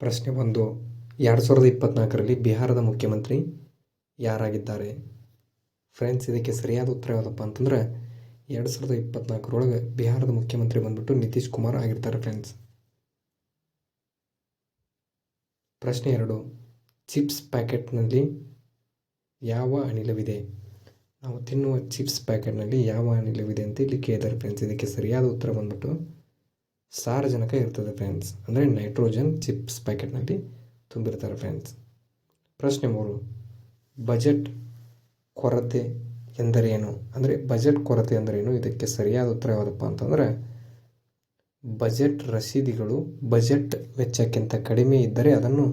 ಪ್ರಶ್ನೆ ಒಂದು. ಎರಡು ಸಾವಿರದ ಇಪ್ಪತ್ನಾಲ್ಕರಲ್ಲಿ ಬಿಹಾರದ ಮುಖ್ಯಮಂತ್ರಿ ಯಾರಾಗಿದ್ದಾರೆ? ಫ್ರೆಂಡ್ಸ್, ಇದಕ್ಕೆ ಸರಿಯಾದ ಉತ್ತರ ಯಾವುದಪ್ಪ ಅಂತಂದ್ರೆ, ಎರಡು ಸಾವಿರದ ಇಪ್ಪತ್ನಾಲ್ಕರೊಳಗೆ ಬಿಹಾರದ ಮುಖ್ಯಮಂತ್ರಿ ಬಂದ್ಬಿಟ್ಟು ನಿತೀಶ್ ಕುಮಾರ್ ಆಗಿರ್ತಾರೆ ಫ್ರೆಂಡ್ಸ್. ಪ್ರಶ್ನೆ ಎರಡು. ಚಿಪ್ಸ್ ಪ್ಯಾಕೆಟ್ನಲ್ಲಿ ಯಾವ ಅನಿಲವಿದೆ? ನಾವು ತಿನ್ನುವ ಚಿಪ್ಸ್ ಪ್ಯಾಕೆಟ್ನಲ್ಲಿ ಯಾವ ಅನಿಲವಿದೆ ಅಂತ ಇಲ್ಲಿ ಕೇಳಿದ್ದಾರೆ ಫ್ರೆಂಡ್ಸ್. ಇದಕ್ಕೆ ಸರಿಯಾದ ಉತ್ತರ ಬಂದ್ಬಿಟ್ಟು ಸಾರಜನಕ ಇರ್ತದೆ ಫ್ರೆಂಡ್ಸ್. ಅಂದರೆ ನೈಟ್ರೋಜನ್ ಚಿಪ್ಸ್ ಪ್ಯಾಕೆಟ್ನಲ್ಲಿ ತುಂಬಿರ್ತಾರೆ ಫ್ರೆಂಡ್ಸ್. ಪ್ರಶ್ನೆ ಮೂರು, ಬಜೆಟ್ ಕೊರತೆ ಎಂದರೇನು? ಅಂದರೆ ಬಜೆಟ್ ಕೊರತೆ ಎಂದರೇನು? ಇದಕ್ಕೆ ಸರಿಯಾದ ಉತ್ತರ ಯಾವುದಪ್ಪ ಅಂತಂದರೆ, ಬಜೆಟ್ ರಸೀದಿಗಳು ಬಜೆಟ್ ವೆಚ್ಚಕ್ಕಿಂತ ಕಡಿಮೆ ಇದ್ದರೆ ಅದನ್ನು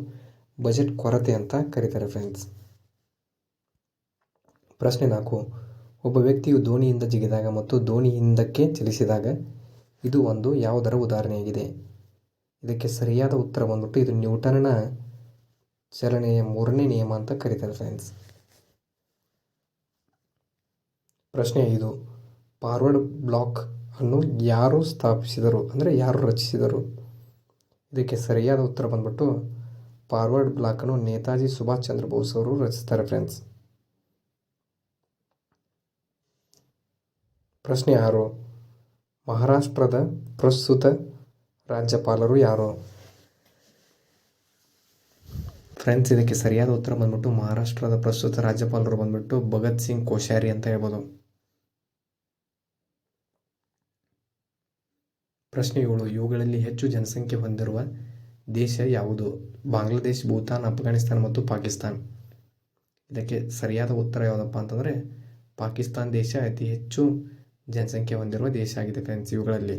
ಬಜೆಟ್ ಕೊರತೆ ಅಂತ ಕರೀತಾರೆ ಫ್ರೆಂಡ್ಸ್. ಪ್ರಶ್ನೆ ನಾಲ್ಕು, ಒಬ್ಬ ವ್ಯಕ್ತಿಯು ದೋಣಿಯಿಂದ ಜಿಗಿದಾಗ ಮತ್ತು ದೋಣಿ ಹಿಂದಕ್ಕೆ ಚಲಿಸಿದಾಗ ಇದು ಒಂದು ಯಾವುದರ ಉದಾಹರಣೆಯಾಗಿದೆ? ಇದಕ್ಕೆ ಸರಿಯಾದ ಉತ್ತರ ಬಂದ್ಬಿಟ್ಟು ಇದು ನ್ಯೂಟನ್ನ ಚಲನೆಯ ಮೂರನೇ ನಿಯಮ ಅಂತ ಕರೀತಾರೆ ಫ್ರೆಂಡ್ಸ್ ಪ್ರಶ್ನೆ ಐದು. ಫಾರ್ವರ್ಡ್ ಬ್ಲಾಕ್ ಅನ್ನು ಯಾರು ಸ್ಥಾಪಿಸಿದರು? ಅಂದರೆ ಯಾರು ರಚಿಸಿದರು? ಇದಕ್ಕೆ ಸರಿಯಾದ ಉತ್ತರ ಬಂದ್ಬಿಟ್ಟು ಫಾರ್ವರ್ಡ್ ಬ್ಲಾಕನ್ನು ನೇತಾಜಿ ಸುಭಾಷ್ ಚಂದ್ರ ಬೋಸ್ ಅವರು ರಚಿಸ್ತಾರೆ ಫ್ರೆಂಡ್ಸ್ ಪ್ರಶ್ನೆ ಆರು. ಮಹಾರಾಷ್ಟ್ರದ ಪ್ರಸ್ತುತ ರಾಜ್ಯಪಾಲರು ಯಾರು? ಫ್ರೆಂಡ್ಸ್, ಇದಕ್ಕೆ ಸರಿಯಾದ ಉತ್ತರ ಬಂದ್ಬಿಟ್ಟು ಮಹಾರಾಷ್ಟ್ರದ ಪ್ರಸ್ತುತ ರಾಜ್ಯಪಾಲರು ಬಂದ್ಬಿಟ್ಟು ಭಗತ್ ಸಿಂಗ್ ಕೋಶ್ಯಾರಿ ಅಂತ ಹೇಳ್ಬೋದು. ಪ್ರಶ್ನೆ ಏಳು, ಇವುಗಳಲ್ಲಿ ಹೆಚ್ಚು ಜನಸಂಖ್ಯೆ ಹೊಂದಿರುವ ದೇಶ ಯಾವುದು? ಬಾಂಗ್ಲಾದೇಶ್, ಭೂತಾನ್ ಅಫ್ಘಾನಿಸ್ತಾನ್ ಮತ್ತು ಪಾಕಿಸ್ತಾನ್. ಇದಕ್ಕೆ ಸರಿಯಾದ ಉತ್ತರ ಯಾವುದಪ್ಪ ಅಂತಂದರೆ, ಪಾಕಿಸ್ತಾನ್ ದೇಶ ಅತಿ ಹೆಚ್ಚು ಜನಸಂಖ್ಯೆ ಹೊಂದಿರುವ ದೇಶ ಆಗಿದೆ ಫ್ರೆಂಡ್ಸ್ ಇವುಗಳಲ್ಲಿ.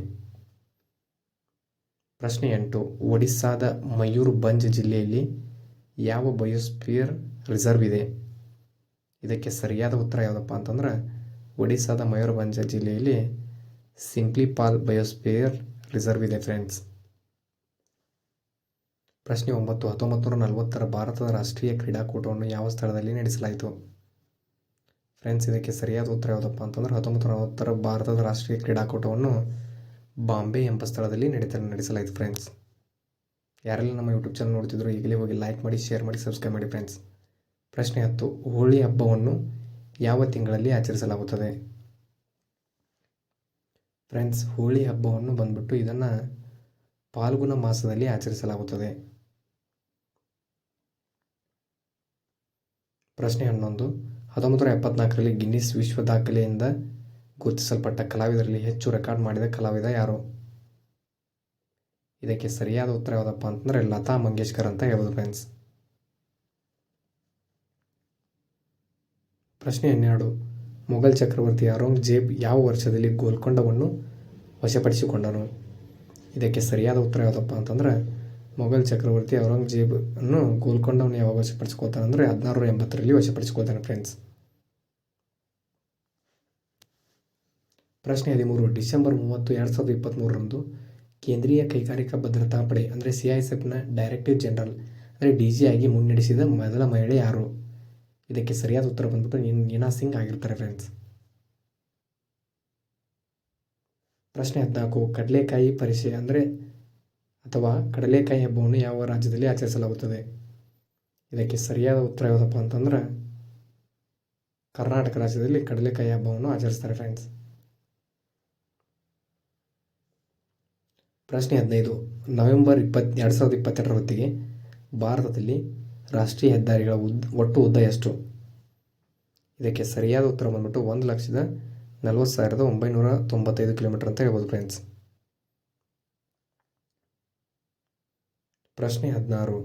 ಪ್ರಶ್ನೆ ಎಂಟು, ಒಡಿಸ್ಸಾದ ಮಯೂರ್ಭಂಜ್ ಜಿಲ್ಲೆಯಲ್ಲಿ ಯಾವ ಬಯೋಸ್ಪಿಯರ್ ರಿಸರ್ವ್ ಇದೆ? ಇದಕ್ಕೆ ಸರಿಯಾದ ಉತ್ತರ ಯಾವುದಪ್ಪ ಅಂತಂದ್ರೆ, ಒಡಿಸ್ಸಾದ ಮಯೂರ್ಭಂಜ ಜಿಲ್ಲೆಯಲ್ಲಿ ಸಿಂಪ್ಲಿಪಾಲ್ ಬಯೋಸ್ಪಿಯರ್ ರಿಸರ್ವ್ ಇದೆ ಫ್ರೆಂಡ್ಸ್ ಪ್ರಶ್ನೆ ಒಂಬತ್ತು, ಹತ್ತೊಂಬತ್ತು ನೂರ ನಲವತ್ತರ ಭಾರತದ ರಾಷ್ಟ್ರೀಯ ಕ್ರೀಡಾಕೂಟವನ್ನು ಯಾವ ಸ್ಥಳದಲ್ಲಿ ನಡೆಸಲಾಯಿತು? ಫ್ರೆಂಡ್ಸ್ ಇದಕ್ಕೆ ಸರಿಯಾದ ಉತ್ತರ ಯಾವುದಪ್ಪ ಅಂತಂದ್ರೆ ಹತ್ತೊಂಬತ್ತು ನಲವತ್ತರ ಭಾರತದ ರಾಷ್ಟ್ರೀಯ ಕ್ರೀಡಾಕೂಟವನ್ನು ಬಾಂಬೆ ಎಂಬ ಸ್ಥಳದಲ್ಲಿ ನಡೀತಾ, ನಡೆಸಲಾಯಿತು ಫ್ರೆಂಡ್ಸ್ ಯಾರೆಲ್ಲ ನಮ್ಮ ಯೂಟ್ಯೂಬ್ ಚಾನಲ್ ನೋಡ್ತಿದ್ರು ಈಗಲೇ ಹೋಗಿ ಲೈಕ್ ಮಾಡಿ ಶೇರ್ ಮಾಡಿ ಸಬ್ಸ್ಕ್ರೈಬ್ ಮಾಡಿ ಫ್ರೆಂಡ್ಸ್ ಪ್ರಶ್ನೆ ಹತ್ತು, ಹೋಳಿ ಹಬ್ಬವನ್ನು ಯಾವ ತಿಂಗಳಲ್ಲಿ ಆಚರಿಸಲಾಗುತ್ತದೆ? ಫ್ರೆಂಡ್ಸ್ ಹೋಳಿ ಹಬ್ಬವನ್ನು ಬಂದ್ಬಿಟ್ಟು ಇದನ್ನು ಫಾಲ್ಗುಣ ಮಾಸದಲ್ಲಿ ಆಚರಿಸಲಾಗುತ್ತದೆ. ಪ್ರಶ್ನೆ ಹನ್ನೊಂದು ಹತ್ತೊಂಬತ್ತು ನೂರ ಎಪ್ಪತ್ನಾಲ್ಕರಲ್ಲಿ ಗಿನ್ನಿಸ್ ವಿಶ್ವ ದಾಖಲೆಯಿಂದ ಗುರುತಿಸಲ್ಪಟ್ಟ ಕಲಾವಿದರಲ್ಲಿ ಹೆಚ್ಚು ರೆಕಾರ್ಡ್ ಮಾಡಿದ ಕಲಾವಿದ ಯಾರು? ಇದಕ್ಕೆ ಸರಿಯಾದ ಉತ್ತರ ಯಾವುದಪ್ಪ ಅಂತಂದರೆ ಲತಾ ಮಂಗೇಶ್ಕರ್ ಅಂತ ಹೇಳ್ಬೋದು ಫ್ರೆಂಡ್ಸ್ ಪ್ರಶ್ನೆ ಹನ್ನೆರಡು. ಮೊಘಲ್ ಚಕ್ರವರ್ತಿ ಔರಂಗಜೇಬ್ ಯಾವ ವರ್ಷದಲ್ಲಿ ಗೋಲ್ಕೊಂಡವನ್ನು ವಶಪಡಿಸಿಕೊಂಡನು? ಇದಕ್ಕೆ ಸರಿಯಾದ ಉತ್ತರ ಯಾವುದಪ್ಪ ಅಂತಂದ್ರೆ ಮೊಘಲ್ ಚಕ್ರವರ್ತಿ ಔರಂಗಜೇಬ್ ಅನ್ನು ಗೋಲ್ಕೊಂಡವನ್ನು ಯಾವಾಗ ವಶಪಡಿಸ್ಕೋತಾನೆ ಅಂದರೆ ಹದಿನಾರು ಎಂಬತ್ತರಲ್ಲಿ ವಶಪಡಿಸ್ಕೋತಾನೆ ಫ್ರೆಂಡ್ಸ್ ಪ್ರಶ್ನೆ ಹದಿಮೂರು, ಡಿಸೆಂಬರ್ ಮೂವತ್ತು, ಎರಡು ಸಾವಿರದ ಇಪ್ಪತ್ತ್ಮೂರರಂದು ಕೇಂದ್ರೀಯ ಕೈಗಾರಿಕಾ ಭದ್ರತಾ ಪಡೆ, ಅಂದರೆ ಸಿ ಐ ಎಸ್ ಎಫ್ನ ಡೈರೆಕ್ಟರ್ ಜನರಲ್ ಅಂದರೆ ಡಿ ಜಿ ಆಗಿ ಮುನ್ನಡೆಸಿದ ಮೊದಲ ಮಹಿಳೆ ಯಾರು? ಇದಕ್ಕೆ ಸರಿಯಾದ ಉತ್ತರ ಬಂದ್ಬಿಟ್ಟು ನೀನಾ ಸಿಂಗ್ ಆಗಿರ್ತಾರೆ ಫ್ರೆಂಡ್ಸ್ ಪ್ರಶ್ನೆ ಹದಿನಾಲ್ಕು, ಕಡಲೆಕಾಯಿ ಪರಿಚಯ ಅಂದರೆ ಅಥವಾ ಕಡಲೆಕಾಯಿ ಹಬ್ಬವನ್ನು ಯಾವ ರಾಜ್ಯದಲ್ಲಿ ಆಚರಿಸಲಾಗುತ್ತದೆ? ಇದಕ್ಕೆ ಸರಿಯಾದ ಉತ್ತರ ಯಾವುದಪ್ಪ ಅಂತಂದ್ರೆ ಕರ್ನಾಟಕ ರಾಜ್ಯದಲ್ಲಿ ಕಡಲೆಕಾಯಿ ಹಬ್ಬವನ್ನು ಆಚರಿಸ್ತಾರೆ ಫ್ರೆಂಡ್ಸ್ ಪ್ರಶ್ನೆ ಹದಿನೈದು. ನವೆಂಬರ್ ಇಪ್ಪತ್ತು, ಎರಡು ಸಾವಿರದ ಇಪ್ಪತ್ತೆರಡರ ಹೊತ್ತಿಗೆ ಭಾರತದಲ್ಲಿ ರಾಷ್ಟ್ರೀಯ ಹೆದ್ದಾರಿಗಳ ಉದ್ದ ಒಟ್ಟು ಉದ್ದ ಎಷ್ಟು? ಇದಕ್ಕೆ ಸರಿಯಾದ ಉತ್ತರ ಬಂದ್ಬಿಟ್ಟು ಒಂದು ಲಕ್ಷದ ನಲ್ವತ್ತು ಸಾವಿರದ ಒಂಬೈನೂರ ತೊಂಬತ್ತೈದು ಕಿಲೋಮೀಟರ್ ಅಂತ ಹೇಳ್ಬೋದು ಫ್ರೆಂಡ್ಸ್ ಪ್ರಶ್ನೆ ಹದಿನಾರು.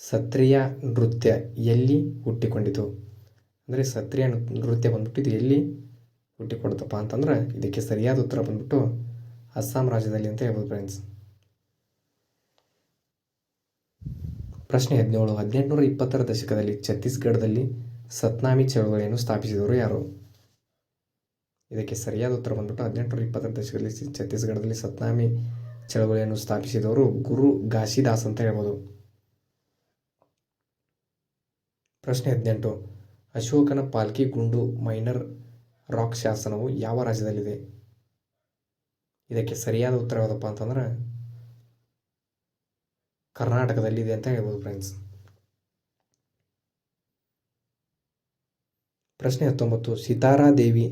ಸತ್ರಿಯ ನೃತ್ಯ ಎಲ್ಲಿ ಹುಟ್ಟಿಕೊಂಡಿತು? ಅಂದರೆ ಸತ್ರಿಯ ನೃತ್ಯ ಬಂದ್ಬಿಟ್ಟು ಇದು ಎಲ್ಲಿ ಹುಟ್ಟಿಕೊಡ್ತಪ್ಪ ಅಂತಂದ್ರೆ ಇದಕ್ಕೆ ಸರಿಯಾದ ಉತ್ತರ ಬಂದ್ಬಿಟ್ಟು ಅಸ್ಸಾಂ ರಾಜ್ಯದಲ್ಲಿ ಅಂತ ಹೇಳ್ಬೋದು ಫ್ರೆಂಡ್ಸ್ ಪ್ರಶ್ನೆ ಹದಿನೇಳು, ಹದಿನೆಂಟುನೂರ ಇಪ್ಪತ್ತರ ದಶಕದಲ್ಲಿ ಛತ್ತೀಸ್ಗಢದಲ್ಲಿ ಸತ್ನಾಮಿ ಚಳುವಳಿಯನ್ನು ಸ್ಥಾಪಿಸಿದವರು ಯಾರು? ಇದಕ್ಕೆ ಸರಿಯಾದ ಉತ್ತರ ಬಂದ್ಬಿಟ್ಟು ಹದಿನೆಂಟುನೂರ ಇಪ್ಪತ್ತರ ದಶಕದಲ್ಲಿ ಛತ್ತೀಸ್ಗಢದಲ್ಲಿ ಸತ್ನಾಮಿ ಚಳುವಳಿಯನ್ನು ಸ್ಥಾಪಿಸಿದವರು ಗುರು ಘಾಸಿದಾಸ್ ಅಂತ ಹೇಳ್ಬೋದು. ಪ್ರಶ್ನೆ ಹದಿನೆಂಟು, ಅಶೋಕನ ಪಾಲ್ಕಿ ಗುಂಡು ಮೈನರ್ ರಾಕ್ ಶಾಸನವು ಯಾವ ರಾಜ್ಯದಲ್ಲಿದೆ? ಇದಕ್ಕೆ ಸರಿಯಾದ ಉತ್ತರ ಯಾವುದಪ್ಪ ಅಂತಂದ್ರೆ ಕರ್ನಾಟಕದಲ್ಲಿದೆ ಅಂತ ಹೇಳ್ಬೋದು ಫ್ರೆಂಡ್ಸ್ ಪ್ರಶ್ನೆ ಹತ್ತೊಂಬತ್ತು, ಸಿತಾರಾದೇವಿ,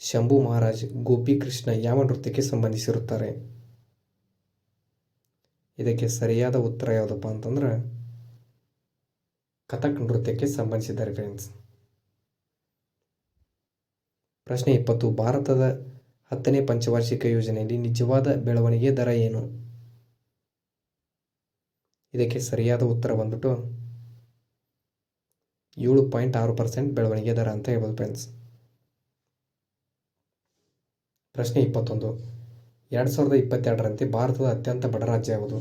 ಶಂಭು ಮಹಾರಾಜ್, ಗೋಪಿಕೃಷ್ಣ ಯಾವ ನೃತ್ಯಕ್ಕೆ ಸಂಬಂಧಿಸಿರುತ್ತಾರೆ? ಇದಕ್ಕೆ ಸರಿಯಾದ ಉತ್ತರ ಯಾವುದಪ್ಪ ಅಂತಂದ್ರೆ ಕಥಕ್ ನೃತ್ಯಕ್ಕೆ ಸಂಬಂಧಿಸಿದ್ದಾರೆ ಫ್ರೆಂಡ್ಸ್ ಪ್ರಶ್ನೆ ಇಪ್ಪತ್ತು, ಭಾರತದ ಹತ್ತನೇ ಪಂಚವಾರ್ಷಿಕ ಯೋಜನೆಯಲ್ಲಿ ನಿಜವಾದ ಬೆಳವಣಿಗೆ ದರ ಏನು? ಇದಕ್ಕೆ ಸರಿಯಾದ ಉತ್ತರ ಬಂದ್ಬಿಟ್ಟು ಏಳು ಪಾಯಿಂಟ್ ಆರು ಪರ್ಸೆಂಟ್ ಬೆಳವಣಿಗೆ ದರ ಅಂತ ಹೇಳ್ಬೋದು ಫ್ರೆಂಡ್ಸ್ ಪ್ರಶ್ನೆ ಇಪ್ಪತ್ತೊಂದು. ಎರಡು ಸಾವಿರದ ಇಪ್ಪತ್ತೆರಡರಂತೆ ಭಾರತದ ಅತ್ಯಂತ ಬಡ ರಾಜ್ಯ ಯಾವುದು?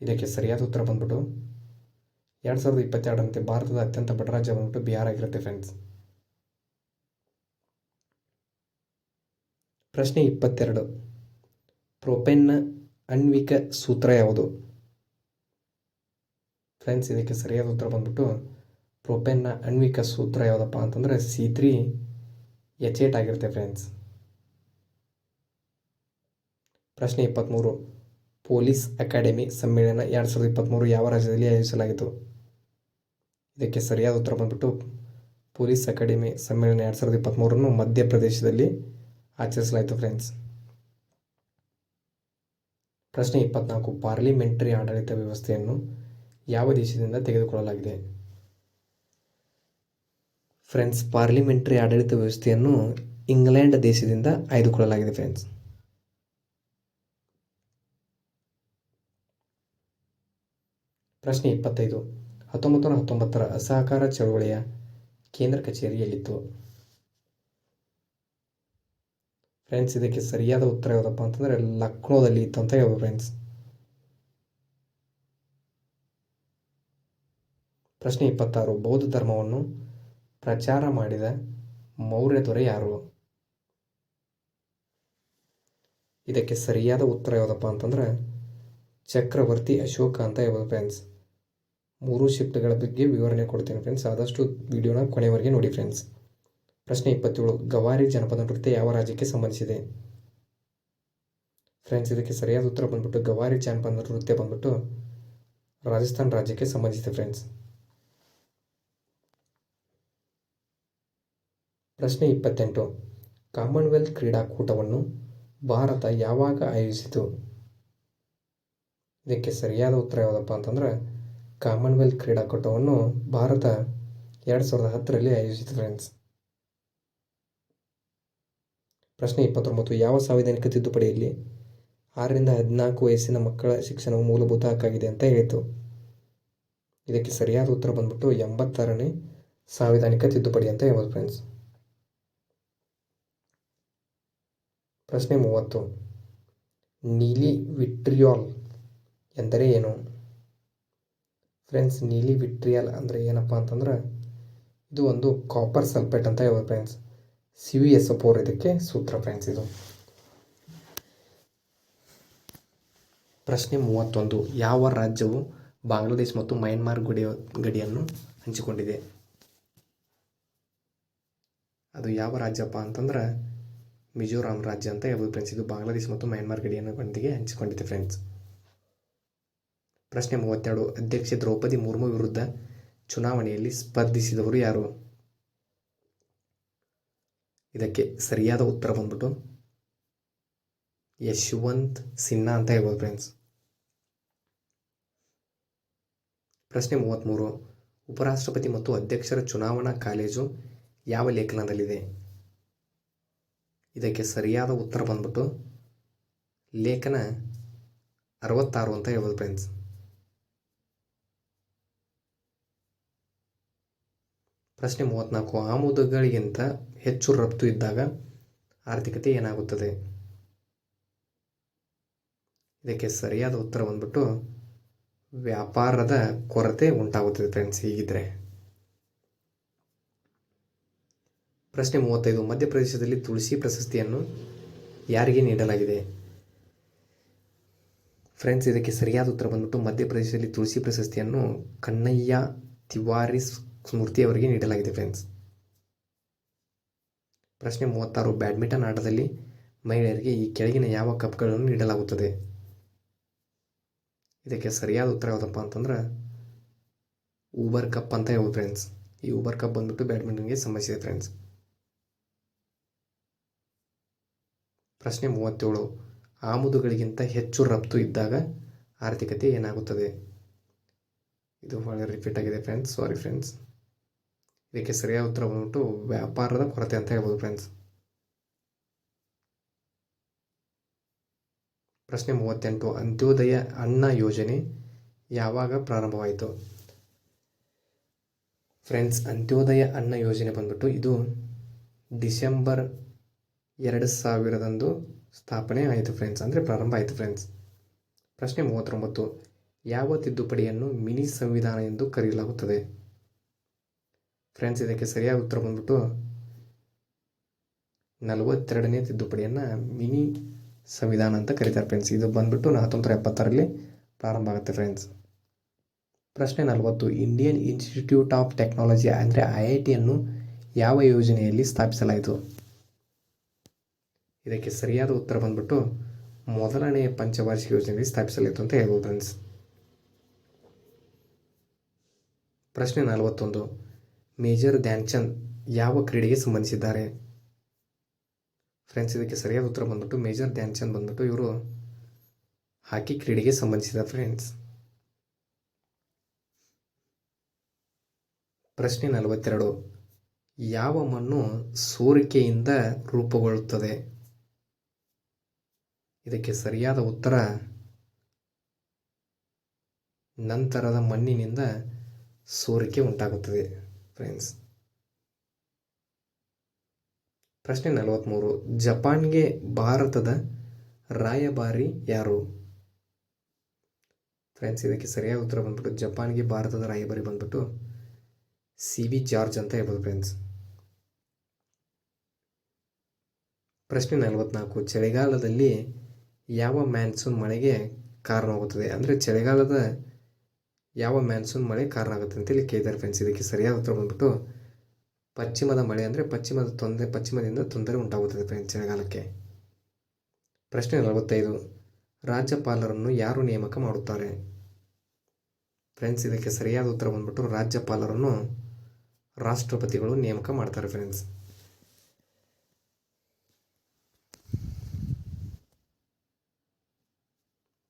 ಇದಕ್ಕೆ ಸರಿಯಾದ ಉತ್ತರ ಬಂದ್ಬಿಟ್ಟು ಎರಡು ಸಾವಿರದ ಇಪ್ಪತ್ತೆರಡರಂತೆ ಭಾರತದ ಅತ್ಯಂತ ಬಡ ರಾಜ್ಯ ಬಂದ್ಬಿಟ್ಟು ಬಿಹಾರ್ ಆಗಿರುತ್ತೆ ಫ್ರೆಂಡ್ಸ್ ಪ್ರಶ್ನೆ ಇಪ್ಪತ್ತೆರಡು. ಪ್ರೊಪೆನ್ನ ಅಣ್ವಿಕ ಸೂತ್ರ ಯಾವುದು? ಫ್ರೆಂಡ್ಸ್ ಇದಕ್ಕೆ ಸರಿಯಾದ ಉತ್ತರ ಬಂದ್ಬಿಟ್ಟು ಪ್ರೊಪೆನ್ನ ಅಣ್ವಿಕ ಸೂತ್ರ ಯಾವುದಪ್ಪ ಅಂತಂದರೆ ಸಿ ತ್ರೀ ಎಚ್ ಏಟ್ ಆಗಿರುತ್ತೆ ಫ್ರೆಂಡ್ಸ್ ಪ್ರಶ್ನೆ ಇಪ್ಪತ್ತ್ಮೂರು ಪೊಲೀಸ್ ಅಕಾಡೆಮಿ ಸಮ್ಮೇಳನ ಎರಡು ಸಾವಿರದ ಇಪ್ಪತ್ತ್ಮೂರು ಯಾವ ರಾಜ್ಯದಲ್ಲಿ ಆಯೋಜಿಸಲಾಗಿತ್ತು? ಇದಕ್ಕೆ ಸರಿಯಾದ ಉತ್ತರ ಬಂದ್ಬಿಟ್ಟು, ಪೊಲೀಸ್ ಅಕಾಡೆಮಿ ಸಮ್ಮೇಳನ ಎರಡು ಸಾವಿರದ ಇಪ್ಪತ್ತ್ಮೂರನ್ನು ಮಧ್ಯಪ್ರದೇಶದಲ್ಲಿ ಆಚರಿಸಲಾಯಿತು ಫ್ರೆಂಡ್ಸ್ ಪ್ರಶ್ನೆ ಇಪ್ಪತ್ನಾಲ್ಕು ಪಾರ್ಲಿಮೆಂಟರಿ ಆಡಳಿತ ವ್ಯವಸ್ಥೆಯನ್ನು ಯಾವ ದೇಶದಿಂದ ತೆಗೆದುಕೊಳ್ಳಲಾಗಿದೆ? ಫ್ರೆಂಡ್ಸ್ ಪಾರ್ಲಿಮೆಂಟರಿ ಆಡಳಿತ ವ್ಯವಸ್ಥೆಯನ್ನು ಇಂಗ್ಲೆಂಡ್ ದೇಶದಿಂದ ಆಯ್ದುಕೊಳ್ಳಲಾಗಿದೆ ಫ್ರೆಂಡ್ಸ್ ಪ್ರಶ್ನೆ ಇಪ್ಪತ್ತೈದು, ಹತ್ತೊಂಬತ್ತು ನೂರ ಹತ್ತೊಂಬತ್ತರ ಅಸಹಕಾರ ಚಳುವಳಿಯ ಕೇಂದ್ರ ಕಚೇರಿ ಫ್ರೆಂಡ್ಸ್ ಇದಕ್ಕೆ ಸರಿಯಾದ ಉತ್ತರ ಯಾವುದಪ್ಪ ಅಂತಂದರೆ ಲಕ್ನೋದಲ್ಲಿ ಇತ್ತು ಅಂತ ಹೇಳ್ಬೋದು ಫ್ರೆಂಡ್ಸ್ ಪ್ರಶ್ನೆ ಇಪ್ಪತ್ತಾರು, ಬೌದ್ಧ ಧರ್ಮವನ್ನು ಪ್ರಚಾರ ಮಾಡಿದ ಮೌರ್ಯ ದೊರೆ ಯಾರು? ಇದಕ್ಕೆ ಸರಿಯಾದ ಉತ್ತರ ಯಾವುದಪ್ಪ ಅಂತಂದ್ರೆ ಚಕ್ರವರ್ತಿ ಅಶೋಕ ಅಂತ ಹೇಳ್ಬೋದು ಫ್ರೆಂಡ್ಸ್ ಮೂರು ಶಿಫ್ಟ್ಗಳ ಬಗ್ಗೆ ವಿವರಣೆ ಕೊಡ್ತೀನಿ ಫ್ರೆಂಡ್ಸ್ ಆದಷ್ಟು ವಿಡಿಯೋನ ಕೊನೆವರೆಗೆ ನೋಡಿ ಫ್ರೆಂಡ್ಸ್ ಪ್ರಶ್ನೆ ಇಪ್ಪತ್ತೇಳು. ಗವಾರಿ ಜನಪದ ನೃತ್ಯ ಯಾವ ರಾಜ್ಯಕ್ಕೆ ಸಂಬಂಧಿಸಿದೆ? ಫ್ರೆಂಡ್ಸ್, ಇದಕ್ಕೆ ಸರಿಯಾದ ಉತ್ತರ ಬಂದ್ಬಿಟ್ಟು ಗವಾರಿ ಜನಪದ ನೃತ್ಯ ಬಂದ್ಬಿಟ್ಟು ರಾಜಸ್ಥಾನ್ ರಾಜ್ಯಕ್ಕೆ ಸಂಬಂಧಿಸಿದೆ ಫ್ರೆಂಡ್ಸ್. ಪ್ರಶ್ನೆ ಇಪ್ಪತ್ತೆಂಟು. ಕಾಮನ್ವೆಲ್ತ್ ಕ್ರೀಡಾಕೂಟವನ್ನು ಭಾರತ ಯಾವಾಗ ಆಯೋಜಿಸಿತು? ಇದಕ್ಕೆ ಸರಿಯಾದ ಉತ್ತರ ಯಾವುದಪ್ಪ ಅಂತಂದ್ರೆ, ಕಾಮನ್ವೆಲ್ತ್ ಕ್ರೀಡಾಕೂಟವನ್ನು ಭಾರತ ಎರಡು ಸಾವಿರದ ಹತ್ತರಲ್ಲಿ ಆಯೋಜಿಸಿತು ಫ್ರೆಂಡ್ಸ್. ಪ್ರಶ್ನೆ ಇಪ್ಪತ್ತೊಂಬತ್ತು, ಯಾವ ಸಾಂವಿಧಾನಿಕ ತಿದ್ದುಪಡಿಯಲ್ಲಿ ಆರರಿಂದ ಹದಿನಾಲ್ಕು ವಯಸ್ಸಿನ ಮಕ್ಕಳ ಶಿಕ್ಷಣವು ಮೂಲಭೂತ ಹಕ್ಕಾಗಿದೆ ಅಂತ ಹೇಳಿತು. ಇದಕ್ಕೆ ಸರಿಯಾದ ಉತ್ತರ ಬಂದ್ಬಿಟ್ಟು ಎಂಬತ್ತಾರನೇ ಸಾಂವಿಧಾನಿಕ ತಿದ್ದುಪಡಿ ಅಂತ ಹೇಳ್ಬೋದು ಫ್ರೆಂಡ್ಸ್ ಪ್ರಶ್ನೆ ಮೂವತ್ತು, ನೀಲಿ ವಿಟ್ರಿಯಾಲ್ ಎಂದರೆ ಏನು? ಫ್ರೆಂಡ್ಸ್ ನೀಲಿ ವಿಟ್ರಿಯಾಲ್ ಅಂದರೆ ಏನಪ್ಪ ಅಂತಂದ್ರೆ ಇದು ಒಂದು ಕಾಪರ್ ಸಲ್ಫೇಟ್ ಅಂತ ಹೇಳ್ಬೋದು friends C V S four ಇದಕ್ಕೆ ಸೂತ್ರ ಫ್ರೆಂಡ್ಸ್ ಇದು ಪ್ರಶ್ನೆ ಮೂವತ್ತೊಂದು. ಯಾವ ರಾಜ್ಯವು ಬಾಂಗ್ಲಾದೇಶ್ ಮತ್ತು ಮಯನ್ಮಾರ್ ಗಡಿಯ, ಗಡಿಯನ್ನು ಹಂಚಿಕೊಂಡಿದೆ? ಅದು ಯಾವ ರಾಜ್ಯಪ್ಪ ಅಂತಂದ್ರೆ ಮಿಜೋರಾಂ ರಾಜ್ಯ ಅಂತ ಹೇಳ್ಬೋದು ಫ್ರೆಂಡ್ಸ್ ಇದು ಬಾಂಗ್ಲಾದೇಶ್ ಮತ್ತು ಮಯನ್ಮಾರ್ ಗಡಿಯನ್ನು ಗಡಿಗೆ ಹಂಚಿಕೊಂಡಿದೆ ಫ್ರೆಂಡ್ಸ್. ಪ್ರಶ್ನೆ ಮೂವತ್ತೆರಡು. ಅಧ್ಯಕ್ಷೆ ದ್ರೌಪದಿ ಮುರ್ಮು ವಿರುದ್ಧ ಚುನಾವಣೆಯಲ್ಲಿ ಸ್ಪರ್ಧಿಸಿದವರು ಯಾರು? ಇದಕ್ಕೆ ಸರಿಯಾದ ಉತ್ತರ ಬಂದ್ಬಿಟ್ಟು ಯಶವಂತ್ ಸಿನ್ಹಾ ಅಂತ ಹೇಳ್ಬೋದು ಫ್ರೆಂಡ್ಸ್ ಪ್ರಶ್ನೆ ಮೂವತ್ತ್ಮೂರು ಉಪರಾಷ್ಟ್ರಪತಿ ಮತ್ತು ಅಧ್ಯಕ್ಷರ ಚುನಾವಣಾ ಕಾಲೇಜು ಯಾವ ಲೇಖನದಲ್ಲಿದೆ? ಇದಕ್ಕೆ ಸರಿಯಾದ ಉತ್ತರ ಬಂದ್ಬಿಟ್ಟು ಲೇಖನ ಅರವತ್ತಾರು ಅಂತ ಹೇಳ್ಬೋದು ಫ್ರೆಂಡ್ಸ್ ಪ್ರಶ್ನೆ ಮೂವತ್ತ್ನಾಲ್ಕು, ಆಮದುಗಳಿಗಿಂತ ಹೆಚ್ಚು ರಫ್ತು ಇದ್ದಾಗ ಆರ್ಥಿಕತೆ ಏನಾಗುತ್ತದೆ? ಇದಕ್ಕೆ ಸರಿಯಾದ ಉತ್ತರ ಬಂದ್ಬಿಟ್ಟು ವ್ಯಾಪಾರದ ಕೊರತೆ ಉಂಟಾಗುತ್ತದೆ ಫ್ರೆಂಡ್ಸ್ ಹೀಗಿದ್ರೆ. ಪ್ರಶ್ನೆ ಮೂವತ್ತೈದು, ಮಧ್ಯಪ್ರದೇಶದಲ್ಲಿ ತುಳಸಿ ಪ್ರಶಸ್ತಿಯನ್ನು ಯಾರಿಗೆ ನೀಡಲಾಗಿದೆ? ಫ್ರೆಂಡ್ಸ್ ಇದಕ್ಕೆ ಸರಿಯಾದ ಉತ್ತರ ಬಂದ್ಬಿಟ್ಟು ಮಧ್ಯಪ್ರದೇಶದಲ್ಲಿ ತುಳಸಿ ಪ್ರಶಸ್ತಿಯನ್ನು ಕನ್ನಯ್ಯ ತಿವಾರಿ ಸ್ಮೃತಿ ಅವರಿಗೆ ನೀಡಲಾಗಿದೆ ಫ್ರೆಂಡ್ಸ್ ಪ್ರಶ್ನೆ ಮೂವತ್ತಾರು, ಬ್ಯಾಡ್ಮಿಂಟನ್ ಆಟದಲ್ಲಿ ಮಹಿಳೆಯರಿಗೆ ಈ ಕೆಳಗಿನ ಯಾವ ಕಪ್ಗಳನ್ನು ನೀಡಲಾಗುತ್ತದೆ? ಇದಕ್ಕೆ ಸರಿಯಾದ ಉತ್ತರ ಯಾವುದಪ್ಪ ಅಂತಂದ್ರೆ ಊಬರ್ ಕಪ್ ಅಂತ ಹೇಳ್ಬೋದು ಫ್ರೆಂಡ್ಸ್ ಈ ಊಬರ್ ಕಪ್ ಬಂದ್ಬಿಟ್ಟು ಬ್ಯಾಡ್ಮಿಂಟನ್ಗೆ ಸಂಬಂಧಿಸಿದೆ ಫ್ರೆಂಡ್ಸ್ ಪ್ರಶ್ನೆ ಮೂವತ್ತೇಳು, ಆಮದುಗಳಿಗಿಂತ ಹೆಚ್ಚು ರಫ್ತು ಇದ್ದಾಗ ಆರ್ಥಿಕತೆ ಏನಾಗುತ್ತದೆ? ಇದು ಒಳ್ಳೆ ರಿಪೀಟ್ ಆಗಿದೆ ಫ್ರೆಂಡ್ಸ್ ಸಾರಿ ಫ್ರೆಂಡ್ಸ್ ಇದಕ್ಕೆ ಸರಿಯಾದ ಉತ್ತರ ಬಂದ್ಬಿಟ್ಟು ವ್ಯಾಪಾರದ ಕೊರತೆ ಅಂತ ಹೇಳ್ಬೋದು ಫ್ರೆಂಡ್ಸ್ ಪ್ರಶ್ನೆ ಮೂವತ್ತೆಂಟು, ಅಂತ್ಯೋದಯ ಅನ್ನ ಯೋಜನೆ ಯಾವಾಗ ಪ್ರಾರಂಭವಾಯಿತು? ಫ್ರೆಂಡ್ಸ್ ಅಂತ್ಯೋದಯ ಅನ್ನ ಯೋಜನೆ ಬಂದ್ಬಿಟ್ಟು ಇದು ಡಿಸೆಂಬರ್ ಎರಡು ಸಾವಿರದಂದು ಸ್ಥಾಪನೆ ಆಯಿತು ಫ್ರೆಂಡ್ಸ್ ಅಂದರೆ ಪ್ರಾರಂಭ ಆಯಿತು ಫ್ರೆಂಡ್ಸ್ ಪ್ರಶ್ನೆ ಮೂವತ್ತೊಂಬತ್ತು, ಯಾವ ತಿದ್ದುಪಡಿಯನ್ನು ಮಿನಿ ಸಂವಿಧಾನ ಎಂದು ಕರೆಯಲಾಗುತ್ತದೆ? ಫ್ರೆಂಡ್ಸ್, ಇದಕ್ಕೆ ಸರಿಯಾದ ಉತ್ತರ ಬಂದ್ಬಿಟ್ಟು ನಲವತ್ತೆರಡನೇ ತಿದ್ದುಪಡಿಯನ್ನು ಮಿನಿ ಸಂವಿಧಾನ ಅಂತ ಕರೀತಾರೆ ಫ್ರೆಂಡ್ಸ್ ಇದು ಬಂದ್ಬಿಟ್ಟು ಹತ್ತೊಂಬತ್ತು ಎಪ್ಪತ್ತರಲ್ಲಿ ಪ್ರಾರಂಭ ಆಗುತ್ತೆ ಫ್ರೆಂಡ್ಸ್ ಪ್ರಶ್ನೆ ನಲವತ್ತು ಇಂಡಿಯನ್ ಇನ್ಸ್ಟಿಟ್ಯೂಟ್ ಆಫ್ ಟೆಕ್ನಾಲಜಿ ಅಂದರೆ ಐ ಐ ಟಿಯನ್ನು ಯಾವ ಯೋಜನೆಯಲ್ಲಿ ಸ್ಥಾಪಿಸಲಾಯಿತು? ಇದಕ್ಕೆ ಸರಿಯಾದ ಉತ್ತರ ಬಂದ್ಬಿಟ್ಟು ಮೊದಲನೆಯ ಪಂಚವಾರ್ಷಿಕ ಯೋಜನೆಯಲ್ಲಿ ಸ್ಥಾಪಿಸಲಾಯಿತು ಅಂತ ಹೇಳ್ಬೋದು ಫ್ರೆಂಡ್ಸ್ ಪ್ರಶ್ನೆ ನಲವತ್ತೊಂದು ಮೇಜರ್ ಧ್ಯಾನ್ಚಂದ್ ಯಾವ ಕ್ರೀಡೆಗೆ ಸಂಬಂಧಿಸಿದ್ದಾರೆ? ಫ್ರೆಂಡ್ಸ್, ಇದಕ್ಕೆ ಸರಿಯಾದ ಉತ್ತರ ಬಂದ್ಬಿಟ್ಟು ಮೇಜರ್ ಧ್ಯಾನ್ಚಂದ್ ಬಂದ್ಬಿಟ್ಟು ಇವರು ಹಾಕಿ ಕ್ರೀಡೆಗೆ ಸಂಬಂಧಿಸಿದ ಫ್ರೆಂಡ್ಸ್. ಪ್ರಶ್ನೆ ನಲವತ್ತೆರಡು. ಯಾವ ಮಣ್ಣು ಸೋರಿಕೆಯಿಂದ ರೂಪುಗೊಳ್ಳುತ್ತದೆ? ಇದಕ್ಕೆ ಸರಿಯಾದ ಉತ್ತರ ನಂತರದ ಮಣ್ಣಿನಿಂದ ಸೋರಿಕೆ ಉಂಟಾಗುತ್ತದೆ. ಫ್ರೆಂಡ್ಸ್ ಪ್ರಶ್ನೆ ನಲವತ್ತ್ಮೂರು ಜಪಾನ್ಗೆ ಭಾರತದ ರಾಯಭಾರಿ ಯಾರು? ಫ್ರೆಂಡ್ಸ್ ಇದಕ್ಕೆ ಸರಿಯಾದ ಉತ್ತರ ಬಂದ್ಬಿಟ್ಟು ಜಪಾನ್ಗೆ ಭಾರತದ ರಾಯಭಾರಿ ಬಂದ್ಬಿಟ್ಟು ಸಿ ವಿ ಜಾರ್ಜ್ ಅಂತ ಹೇಳ್ಬೋದು ಫ್ರೆಂಡ್ಸ್ ಪ್ರಶ್ನೆ ನಲವತ್ನಾಲ್ಕು. ಚಳಿಗಾಲದಲ್ಲಿ ಯಾವ ಮ್ಯಾನ್ಸೂನ್ ಮಳೆಗೆ ಕಾರಣವಾಗುತ್ತದೆ? ಅಂದರೆ ಚಳಿಗಾಲದ ಯಾವ ಮ್ಯಾನ್ಸೂನ್ ಮಳೆ ಕಾರಣ ಆಗುತ್ತೆ ಅಂತ ಇಲ್ಲಿ ಕೇಳಿದ್ದಾರೆ ಫ್ರೆಂಡ್ಸ್ ಇದಕ್ಕೆ ಸರಿಯಾದ ಉತ್ತರ ಬಂದ್ಬಿಟ್ಟು, ಪಶ್ಚಿಮದ ಮಳೆ ಅಂದರೆ ಪಶ್ಚಿಮದ ತೊಂದರೆ, ಪಶ್ಚಿಮದಿಂದ ತೊಂದರೆ ಉಂಟಾಗುತ್ತದೆ ಫ್ರೆಂಡ್ಸ್ ಚಳಿಗಾಲಕ್ಕೆ. ಪ್ರಶ್ನೆ ನಲವತ್ತೈದು, ರಾಜ್ಯಪಾಲರನ್ನು ಯಾರು ನೇಮಕ ಮಾಡುತ್ತಾರೆ? ಫ್ರೆಂಡ್ಸ್ ಇದಕ್ಕೆ ಸರಿಯಾದ ಉತ್ತರ ಬಂದ್ಬಿಟ್ಟು, ರಾಜ್ಯಪಾಲರನ್ನು ರಾಷ್ಟ್ರಪತಿಗಳು ನೇಮಕ ಮಾಡ್ತಾರೆ ಫ್ರೆಂಡ್ಸ್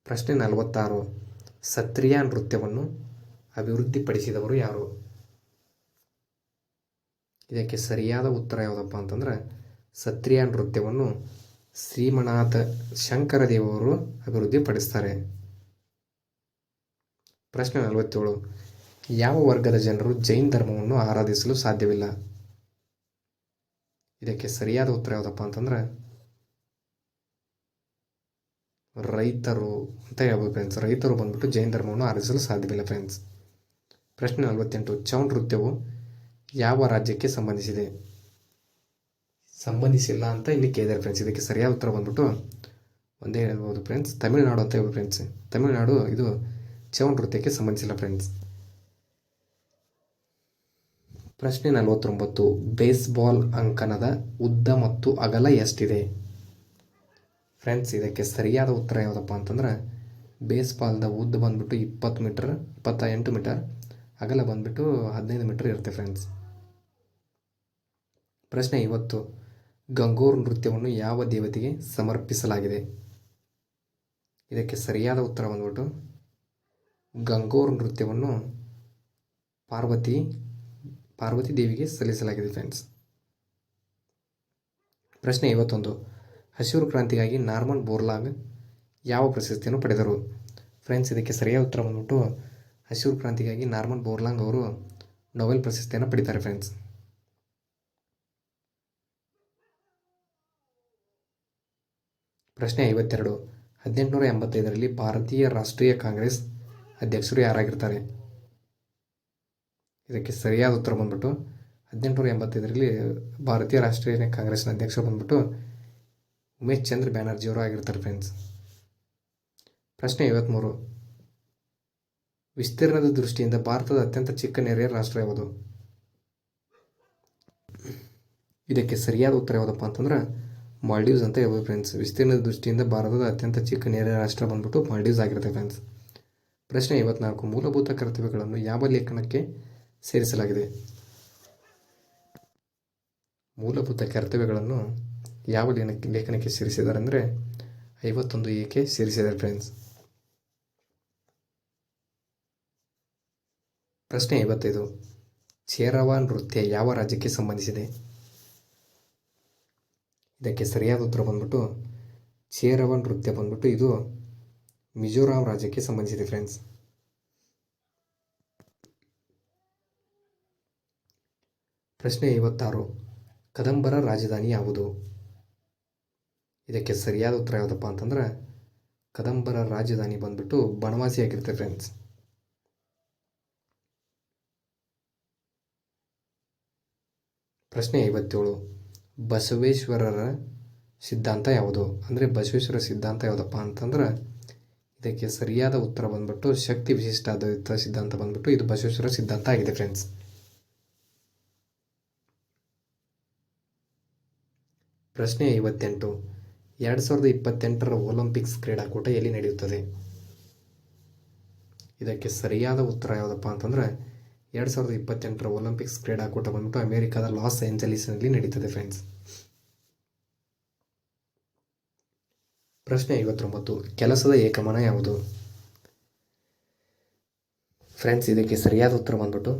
ಪ್ರಶ್ನೆ ನಲವತ್ತಾರು ಸತ್ರಿಯ ನೃತ್ಯವನ್ನು ಅಭಿವೃದ್ಧಿಪಡಿಸಿದವರು ಯಾರು? ಇದಕ್ಕೆ ಸರಿಯಾದ ಉತ್ತರ ಯಾವುದಪ್ಪ ಅಂತಂದ್ರೆ, ಸತ್ರಿಯ ನೃತ್ಯವನ್ನು ಶ್ರೀಮನಾಥ ಶಂಕರದೇವರು ಅಭಿವೃದ್ಧಿಪಡಿಸ್ತಾರೆ. ಪ್ರಶ್ನೆ ನಲವತ್ತೇಳು. ಯಾವ ವರ್ಗದ ಜನರು ಜೈನ್ ಧರ್ಮವನ್ನು ಆರಾಧಿಸಲು ಸಾಧ್ಯವಿಲ್ಲ? ಇದಕ್ಕೆ ಸರಿಯಾದ ಉತ್ತರ ಯಾವುದಪ್ಪ ಅಂತಂದ್ರೆ ರೈತರು ಅಂತ ಹೇಳ್ಬೋದು ಫ್ರೆಂಡ್ಸ್ ರೈತರು ಬಂದ್ಬಿಟ್ಟು ಜೈನ ಧರ್ಮವನ್ನು ಆರಿಸಲು ಸಾಧ್ಯವಿಲ್ಲ ಫ್ರೆಂಡ್ಸ್ ಪ್ರಶ್ನೆ ನಲವತ್ತೆಂಟು, ಚೌನ್ ನೃತ್ಯವು ಯಾವ ರಾಜ್ಯಕ್ಕೆ ಸಂಬಂಧಿಸಿದೆ? ಸಂಬಂಧಿಸಿಲ್ಲ ಅಂತ ಇಲ್ಲಿ ಕೇಳಿದ್ದಾರೆ ಫ್ರೆಂಡ್ಸ್ ಇದಕ್ಕೆ ಸರಿಯಾದ ಉತ್ತರ ಬಂದ್ಬಿಟ್ಟು ಒಂದೇ ಹೇಳ್ಬೋದು ಫ್ರೆಂಡ್ಸ್ ತಮಿಳುನಾಡು ಅಂತ ಹೇಳ್ಬೋದು ಫ್ರೆಂಡ್ಸ್ ತಮಿಳುನಾಡು ಇದು ಚೌನ್ ನೃತ್ಯಕ್ಕೆ ಸಂಬಂಧಿಸಿಲ್ಲ ಫ್ರೆಂಡ್ಸ್ ಪ್ರಶ್ನೆ ನಲವತ್ತೊಂಬತ್ತು ಬೇಸ್ಬಾಲ್ ಅಂಕಣದ ಉದ್ದ ಮತ್ತು ಅಗಲ ಎಷ್ಟಿದೆ? ಫ್ರೆಂಡ್ಸ್, ಇದಕ್ಕೆ ಸರಿಯಾದ ಉತ್ತರ ಯಾವುದಪ್ಪ ಅಂತಂದ್ರೆ, ಬೇಸ್ಬಾಲ್ದ ಉದ್ದ ಬಂದ್ಬಿಟ್ಟು ಇಪ್ಪತ್ತು ಮೀಟರ್ ಇಪ್ಪತ್ತ ಎಂಟು ಮೀಟರ್, ಅಗಲ ಬಂದುಬಿಟ್ಟು ಹದಿನೈದು ಮೀಟರ್ ಇರುತ್ತೆ ಫ್ರೆಂಡ್ಸ್. ಪ್ರಶ್ನೆ ಇವತ್ತು ಗಂಗೂರ್ ನೃತ್ಯವನ್ನು ಯಾವ ದೇವತೆಗೆ ಸಮರ್ಪಿಸಲಾಗಿದೆ? ಇದಕ್ಕೆ ಸರಿಯಾದ ಉತ್ತರ ಬಂದ್ಬಿಟ್ಟು, ಗಂಗೋರ್ ನೃತ್ಯವನ್ನು ಪಾರ್ವತಿ ಪಾರ್ವತಿ ದೇವಿಗೆ ಸಲ್ಲಿಸಲಾಗಿದೆ ಫ್ರೆಂಡ್ಸ್. ಪ್ರಶ್ನೆ ಐವತ್ತೊಂದು. ಹಸಿರು ಕ್ರಾಂತಿಗಾಗಿ ನಾರ್ಮನ್ ಬೋರ್ಲಾಗ್ ಯಾವ ಪ್ರಶಸ್ತಿಯನ್ನು ಪಡೆದರು? ಫ್ರೆಂಡ್ಸ್, ಇದಕ್ಕೆ ಸರಿಯಾದ ಉತ್ತರ ಬಂದ್ಬಿಟ್ಟು ಹಸಿರು ಕ್ರಾಂತಿಗಾಗಿ ನಾರ್ಮನ್ ಬೋರ್ಲಾಂಗ್ ಅವರು ನೊಬೆಲ್ ಪ್ರಶಸ್ತಿಯನ್ನು ಪಡಿತಾರೆ ಫ್ರೆಂಡ್ಸ್. ಪ್ರಶ್ನೆ ಐವತ್ತೆರಡು. ಹದಿನೆಂಟುನೂರ ಎಂಬತ್ತೈದರಲ್ಲಿ ಭಾರತೀಯ ರಾಷ್ಟ್ರೀಯ ಕಾಂಗ್ರೆಸ್ ಅಧ್ಯಕ್ಷರು ಯಾರಾಗಿರ್ತಾರೆ? ಇದಕ್ಕೆ ಸರಿಯಾದ ಉತ್ತರ ಬಂದ್ಬಿಟ್ಟು ಹದಿನೆಂಟುನೂರ ಎಂಬತ್ತೈದರಲ್ಲಿ ಭಾರತೀಯ ರಾಷ್ಟ್ರೀಯ ಕಾಂಗ್ರೆಸ್ನ ಅಧ್ಯಕ್ಷರು ಬಂದ್ಬಿಟ್ಟು ಉಮೇಶ್ ಚಂದ್ರ ಬ್ಯಾನರ್ಜಿಯವರು ಆಗಿರ್ತಾರೆ ಫ್ರೆಂಡ್ಸ್ ಪ್ರಶ್ನೆ ಐವತ್ತ್ಮೂರು ವಿಸ್ತೀರ್ಣದ ದೃಷ್ಟಿಯಿಂದ ಭಾರತದ ಅತ್ಯಂತ ಚಿಕ್ಕ ನೆರೆಯ ರಾಷ್ಟ್ರ ಯಾವುದು? ಇದಕ್ಕೆ ಸರಿಯಾದ ಉತ್ತರ ಯಾವುದಪ್ಪ ಅಂತಂದ್ರೆ, ಮಾಲ್ಡೀವ್ಸ್ ಅಂತ ಹೇಳ್ಬೋದು ಫ್ರೆಂಡ್ಸ್ ವಿಸ್ತೀರ್ಣದ ದೃಷ್ಟಿಯಿಂದ ಭಾರತದ ಅತ್ಯಂತ ಚಿಕ್ಕ ನೆರೆಯ ರಾಷ್ಟ್ರ ಬಂದ್ಬಿಟ್ಟು ಮಾಲ್ಡೀವ್ಸ್ ಆಗಿರುತ್ತೆ ಫ್ರೆಂಡ್ಸ್ ಪ್ರಶ್ನೆ ಐವತ್ನಾಲ್ಕು. ಮೂಲಭೂತ ಕರ್ತವ್ಯಗಳನ್ನು ಯಾವ ಲೇಖನಕ್ಕೆ ಸೇರಿಸಲಾಗಿದೆ? ಮೂಲಭೂತ ಕರ್ತವ್ಯಗಳನ್ನು ಯಾವ ಲೇಖನಕ್ಕೆ ಲೇಖನಕ್ಕೆ ಸೇರಿಸಿದ್ದಾರೆ ಅಂದರೆ ಐವತ್ತೊಂದು ಏಕೆ ಸೇರಿಸಿದ್ದಾರೆ ಫ್ರೆಂಡ್ಸ್ ಪ್ರಶ್ನೆ ಐವತ್ತೈದು. ಚೇರವ ನೃತ್ಯ ಯಾವ ರಾಜ್ಯಕ್ಕೆ ಸಂಬಂಧಿಸಿದೆ? ಇದಕ್ಕೆ ಸರಿಯಾದ ಉತ್ತರ ಬಂದ್ಬಿಟ್ಟು ಚೇರವ ನೃತ್ಯ ಬಂದ್ಬಿಟ್ಟು ಇದು ಮಿಜೋರಾಂ ರಾಜ್ಯಕ್ಕೆ ಸಂಬಂಧಿಸಿದೆ ಫ್ರೆಂಡ್ಸ್ ಪ್ರಶ್ನೆ ಐವತ್ತಾರು. ಕದಂಬರ ರಾಜಧಾನಿ ಯಾವುದು? ಇದಕ್ಕೆ ಸರಿಯಾದ ಉತ್ತರ ಯಾವುದಪ್ಪ ಅಂತಂದ್ರೆ, ಕದಂಬರ ರಾಜಧಾನಿ ಬಂದ್ಬಿಟ್ಟು ಬನವಾಸಿ ಫ್ರೆಂಡ್ಸ್ ಪ್ರಶ್ನೆ ಐವತ್ತೇಳು, ಬಸವೇಶ್ವರರ ಸಿದ್ಧಾಂತ ಯಾವುದು? ಅಂದರೆ ಬಸವೇಶ್ವರ ಸಿದ್ಧಾಂತ ಯಾವುದಪ್ಪ ಅಂತಂದ್ರೆ, ಇದಕ್ಕೆ ಸರಿಯಾದ ಉತ್ತರ ಬಂದ್ಬಿಟ್ಟು ಶಕ್ತಿ ವಿಶಿಷ್ಟಾದ್ವೈತ ಸಿದ್ಧಾಂತ ಬಂದ್ಬಿಟ್ಟು ಇದು ಬಸವೇಶ್ವರ ಸಿದ್ಧಾಂತ ಆಗಿದೆ ಫ್ರೆಂಡ್ಸ್ ಪ್ರಶ್ನೆ ಐವತ್ತೆಂಟು ಎರಡು ಸಾವಿರದ ಇಪ್ಪತ್ತೆಂಟರ ಒಲಿಂಪಿಕ್ಸ್ ಕ್ರೀಡಾಕೂಟ ಎಲ್ಲಿ ನಡೆಯುತ್ತದೆ? ಇದಕ್ಕೆ ಸರಿಯಾದ ಉತ್ತರ ಯಾವುದಪ್ಪ ಅಂತಂದರೆ, ಎರಡು ಸಾವಿರದ ಇಪ್ಪತ್ತೆಂಟರ ಒಲಿಂಪಿಕ್ಸ್ ಕ್ರೀಡಾಕೂಟ ಬಂದ್ಬಿಟ್ಟು ಅಮೇರಿಕಾದ ಲಾಸ್ ಏಂಜಲೀಸ್ನಲ್ಲಿ ನಡೀತದೆ ಫ್ರೆಂಡ್ಸ್ ಪ್ರಶ್ನೆ ಐವತ್ತೊಂಬತ್ತು, ಕೆಲಸದ ಏಕಮಾನ ಯಾವುದು? ಫ್ರೆಂಡ್ಸ್ ಇದಕ್ಕೆ ಸರಿಯಾದ ಉತ್ತರ ಬಂದ್ಬಿಟ್ಟು,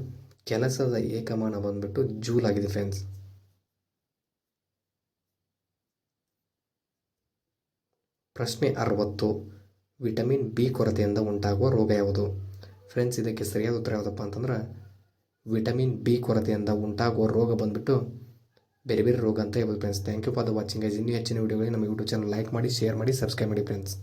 ಕೆಲಸದ ಏಕಮಾನ ಬಂದ್ಬಿಟ್ಟು ಜೂಲ್ ಆಗಿದೆ ಫ್ರೆಂಡ್ಸ್ ಪ್ರಶ್ನೆ ಅರವತ್ತು. ವಿಟಮಿನ್ ಬಿ ಕೊರತೆಯಿಂದ ಉಂಟಾಗುವ ರೋಗ ಯಾವುದು? ಫ್ರೆಂಡ್ಸ್ ಇದಕ್ಕೆ ಸರಿಯಾದ ಉತ್ತರ ಯಾವುದಪ್ಪ ಅಂತಂದ್ರೆ, ವಿಟಮಿನ್ ಬಿ ಕೊರತೆಯಿಂದ ಉಂಟಾಗುವ ರೋಗ ಬಂದುಬಿಟ್ಟು ಬೇರೆ ಬೇರೆ ರೋಗ ಅಂತ ಹೇಳ್ಬೋದು friends thank you for the watching guys ಇನ್ನೂ ಹೆಚ್ಚಿನ ವೀಡಿಯೋಗಳಿಗೆ ನಮ್ಮ ಯೂಟ್ಯೂಬ್ ಚಾನಲ್ ಲೈಕ್ ಮಾಡಿ ಶೇರ್ ಮಾಡಿ ಸಬ್ಸ್ಕ್ರೈಬ್ ಮಾಡಿ ಫ್ರೆಂಡ್ಸ್